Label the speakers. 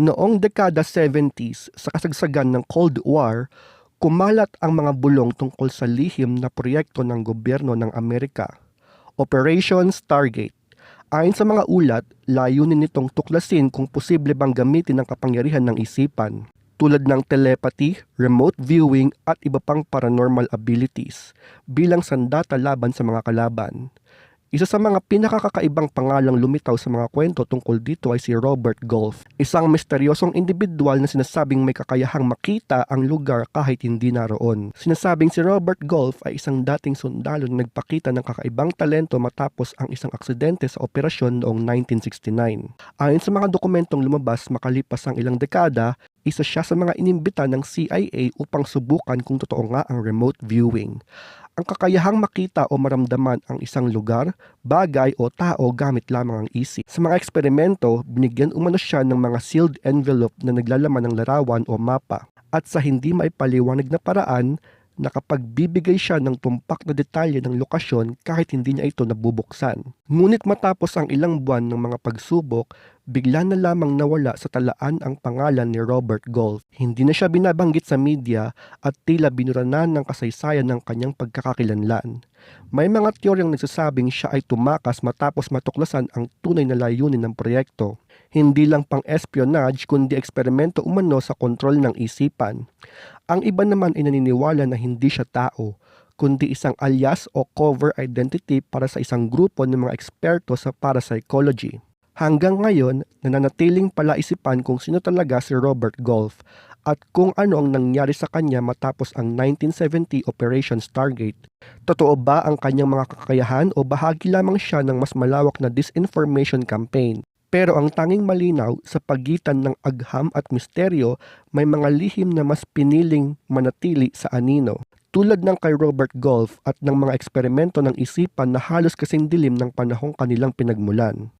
Speaker 1: Noong dekada 70s sa kasagsagan ng Cold War, kumalat ang mga bulong tungkol sa lihim na proyekto ng gobyerno ng Amerika. Operation Stargate. Ayon sa mga ulat, layunin nitong tuklasin kung posible bang gamitin ang kapangyarihan ng isipan tulad ng telepathy, remote viewing at iba pang paranormal abilities bilang sandata laban sa mga kalaban. Isa sa mga pinakakakaibang pangalang lumitaw sa mga kwento tungkol dito ay si Robert Golf, isang misteryosong individual na sinasabing may kakayahang makita ang lugar kahit hindi naroon. Sinasabing si Robert Golf ay isang dating sundalo na nagpakita ng kakaibang talento matapos ang isang aksidente sa operasyon noong 1969. Ayon sa mga dokumentong lumabas makalipas ang ilang dekada, isa siya sa mga inimbita ng CIA upang subukan kung totoo nga ang remote viewing ang kakayahang makita o maramdaman ang isang lugar, bagay o tao gamit lamang ang isip. Sa mga eksperimento, binigyan umano siya ng mga sealed envelope na naglalaman ng larawan o mapa. At sa hindi maipaliwanag na paraan, nakapagbibigay siya ng tumpak na detalye ng lokasyon kahit hindi niya ito nabubuksan. Ngunit matapos ang ilang buwan ng mga pagsubok, bigla na lamang nawala sa talaan ang pangalan ni Robert Golf. Hindi na siya binabanggit sa media at tila binuranan ng kasaysayan ng kanyang pagkakakilanlan. May mga teoryang nagsasabing siya ay tumakas matapos matuklasan ang tunay na layunin ng proyekto. Hindi lang pang espionage kundi eksperimento umano sa kontrol ng isipan. Ang iba naman ay naniniwala na hindi siya tao, kundi isang alias o cover identity para sa isang grupo ng mga eksperto sa parapsychology. Hanggang ngayon, nananatiling palaisipan kung sino talaga si Robert Golf at kung ano ang nangyari sa kanya matapos ang 1970 Operation Stargate. Totoo ba ang kanyang mga kakayahan o bahagi lamang siya ng mas malawak na disinformation campaign? Pero ang tanging malinaw sa pagitan ng agham at misteryo, may mga lihim na mas piniling manatili sa anino. Tulad ng kay Robert Golf at ng mga eksperimento ng isipan na halos kasing dilim ng panahong kanilang pinagmulan.